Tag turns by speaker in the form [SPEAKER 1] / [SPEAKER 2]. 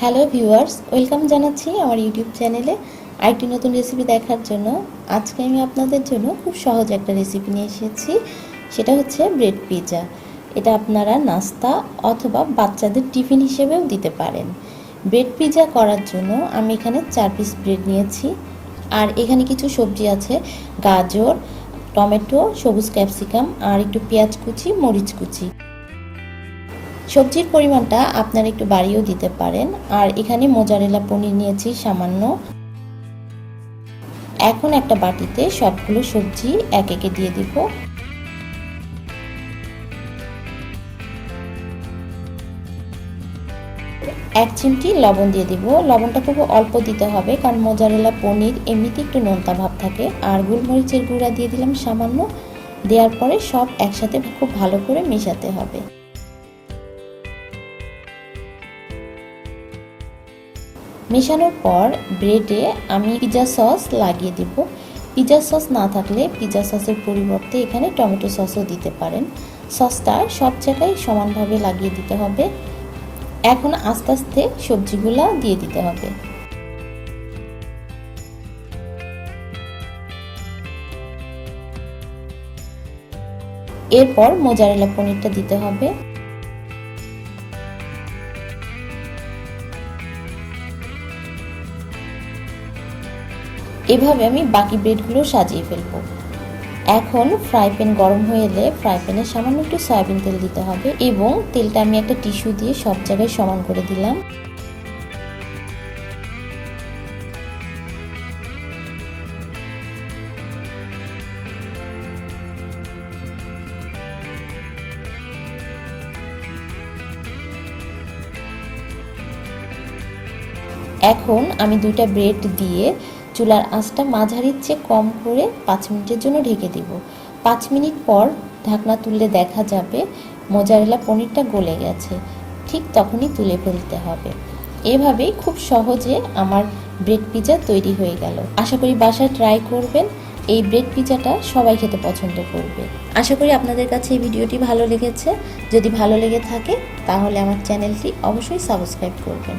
[SPEAKER 1] Hello viewers welcome জানাচ্ছি আমার YouTube চ্যানেলে আরেকটি নতুন রেসিপি দেখার জন্য। আজকে আমি আপনাদের জন্য খুব সহজ একটা রেসিপি নিয়ে এসেছি। সেটা হচ্ছে ব্রেড পিৎজা এটা আপনারা নাস্তা অথবা বাচ্চাদের টিফিন হিসেবেও দিতে পারেন। ব্রেড পিৎজা করার জন্য আমি এখানে চার পিস ব্রেড নিয়েছি। আর এখানে কিছু সবজি আছে। গাজর, টমেটো, সবুজ ক্যাপসিকাম আর একটু পেঁয়াজ কুচি, মরিচ কুচি। সবজির পরিমাণটা আপনারা একটু বাড়িয়েও দিতে পারেন। আর এখানে মোজারেলা পনির নিয়েছি সামান্য। এখন একটা বাটিতে সবগুলো সবজি এক একে দিয়ে দিব। এক চিমটি লবণ দিয়ে দিব। লবণটা খুব অল্প দিতে হবে কারণ মোজারেলা পনির এমনিতে একটু নোনতা ভাব থাকে। আর গোলমরিচের গুঁড়া দিয়ে দিলাম সামান্য। দেওয়ার পরে সব একসাথে খুব ভালো করে মেশাতে হবে। মেশানোর পর ব্রেডে আমি পিজা সস লাগিয়ে দিব। পিজা সস না থাকলে পিৎজা সসের পরিবর্তে এখানে টমেটো সসও দিতে পারেন। সসটা সব জায়গায় সমানভাবে লাগিয়ে দিতে হবে। এখন আস্তে আস্তে সবজিগুলা দিয়ে দিতে হবে। এরপর মোজারেলা পনিরটা দিতে হবে। এভাবে আমি বাকি ব্রেডগুলো সাজিয়ে ফেলব। এখন ফ্রাই প্যান গরম হয়ে এলে ফ্রাই প্যানে সামান্য একটু সয়াবিন তেল দিতে হবে এবং তেলটা আমি একটা টিস্যু দিয়ে সব জায়গায় সমান করে দিলাম। এখন আমি দুইটা ব্রেড দিয়ে চুলার আঁচটা মাঝারির চেয়ে কম করে পাঁচ মিনিটের জন্য ঢেকে দিব। পাঁচ মিনিট পর ঢাকনা তুললে দেখা যাবে মোজারেলা পনিরটা গলে গেছে। ঠিক তখনই তুলে ফেলতে হবে। এভাবেই খুব সহজে আমার ব্রেড পিজা তৈরি হয়ে গেল। আশা করি বাসায় ট্রাই করবেন। এই ব্রেড পিজাটা সবাই খেতে পছন্দ করবে। আশা করি আপনাদের কাছে এই ভিডিওটি ভালো লেগেছে। যদি ভালো লেগে থাকে, তাহলে আমার চ্যানেলটি অবশ্যই সাবস্ক্রাইব করবেন।